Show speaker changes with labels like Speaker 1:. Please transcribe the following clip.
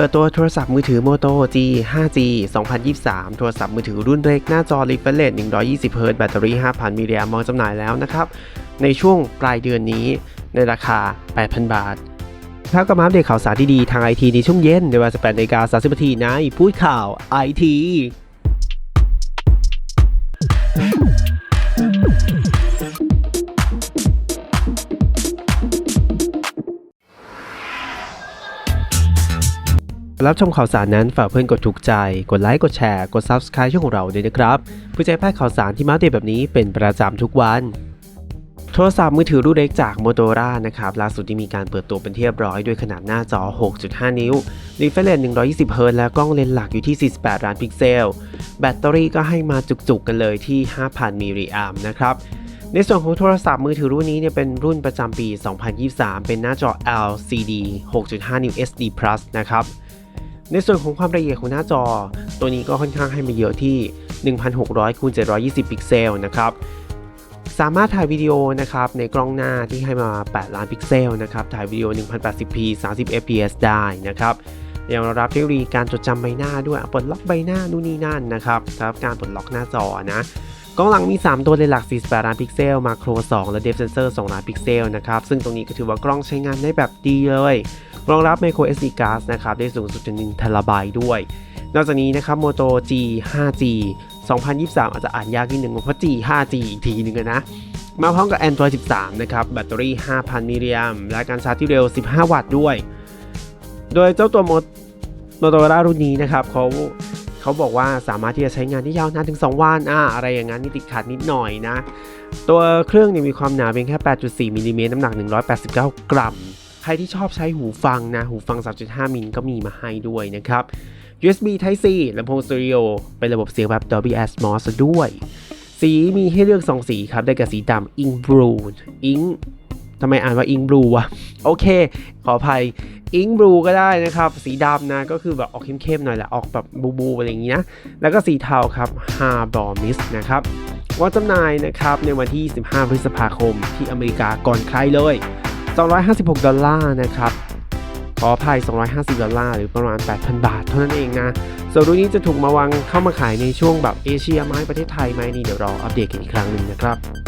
Speaker 1: เปิดตัวโทรศัพท์มือถือ Moto G 5G 2023 โทรศัพท์มือถือรุ่นเล็ก หน้าจอ Refresh 120 Hz แบตเตอรี่ 5,000มิลลิแอมป์วางจำหน่ายแล้วนะครับ ในช่วงปลายเดือนนี้ในราคา 8,000 บาทถ้ากับมาอัปเดตข่าวสารที่ดีทางไอทีในช่วงเย็นในเวลา18นาฬิกา30นาทีในพูดข่าวไอที รับชมข่าวสารนั้นฝากเพื่อนกดถูกใจ กดไลค์กดแชร์กด Subscribe ช่องของเราด้วยนะครับเพื่อจะให้พลาดข่าวสารที่มาเดตแบบนี้เป็นประจำทุกวันโทรศัพท์มือถือรุ่นเล็กจาก m o t o r o นะครับล่าสุดที่มีการเปิดตัวเป็นที่เรียบร้อยด้วยขนาดหน้าจอ 6.5 นิ้ว Refresh 120 Hz และกล้องเลนส์หลักอยู่ที่ 48 ล้านพิกเซล แบตเตอรี่ก็ให้มาจุกๆกันเลยที่ 5,000 มิลลิแอมป์นะครับในส่วนของโทรศัพท์มือถือรุ่นนี้เนี่ยเป็นรุ่นประจำปี 2023 เป็นหน้าจอ LCD 6.5 นิ้ว SD Plus นะครับ ในส่วนของความละเอียดของหน้าจอ ตัวนี้ก็ค่อนข้างให้มาเยอะที่ 1600คูณ720 พิกเซลนะครับ สามารถถ่ายวิดีโอนะครับในกล้องหน้าที่ให้มา 8 ล้านพิกเซลนะครับ ถ่ายวิดีโอ 1080p 30 fps ได้นะครับยังรองรับเทคโนโลยีการจดจำใบหน้าด้วยปลดล็อกใบหน้านู่นนี่นั่นนะครับสำหรับการปลดล็อกหน้าจอนะกล้องหลังมี 3 ตัวเลนหลัก 48 ล้านพิกเซล มาโคร 2 และ Depth Sensor 2ล้านพิกเซลนะครับ ซึ่งตรงนี้ก็ถือว่ากล้องใช้งานได้แบบดีเลย รองรับ micro SD card นะครับได้สูงสุดถึง1 t b ด้วย นอกจากนี้นะครับ Moto G 5G 2023 อาจจะอ่านยากนิดหนึ่งเพราะ G 5G อีกทีนึงนะ มาพร้อมกับ Android 13 นะครับ แบตเตอรี่ 5,000 มิลลิแอมป์และการชาร์จที่เร็ว 15 วัตต์ด้วย โดยเจ้าตัว Motorola รุ่นนี้นะครับเขาเขาบอกว่าสามารถที่จะใช้งานได้ยาวนานถึง 2 วันอ่าอะไรอย่างนั้นนี่ติดขัดนิดหน่อยนะ ตัวเครื่องเนี่ยมีความหนาเพียงแค่ 8.4มิลลิเมตรน้ำหนัก 189 กรัม ใครที่ชอบใช้หูฟังนะ หูฟัง 3.5 มิลก็มีมาให้ด้วยนะครับ USB Type C ลำโพงสเตอริโอเป็นระบบเสียงแบบ Dolby Atmos ด้วย สีมีให้เลือก 2 สีครับ ได้แก่สีดำ Ink Blue Ink ทำไมอ่านว่า Ink Blue วะ โอเค ขออภัย Ink Blue ก็ได้นะครับ สีดำนะ ก็คือแบบออกเข้มๆหน่อยแหละ ออกแบบบูๆอะไรอย่างนี้นะแล้วก็สีเทาครับ Harbor Mist นะครับวางจำหน่ายนะครับในวันที่25พฤษภาคมที่อเมริกาก่อนใครเลย 256 ดอลลาร์นะครับ ขออภัย 250 ดอลลาร์หรือประมาณ 8,000 บาท เท่านั้นเองนะส่วนรุ่นนี้จะถูกมาวางเข้ามาขายในช่วงแบบเอเชียไหมประเทศไทยไหมนี่เดี๋ยวรออัปเดตกันอีกครั้งหนึ่งนะครับ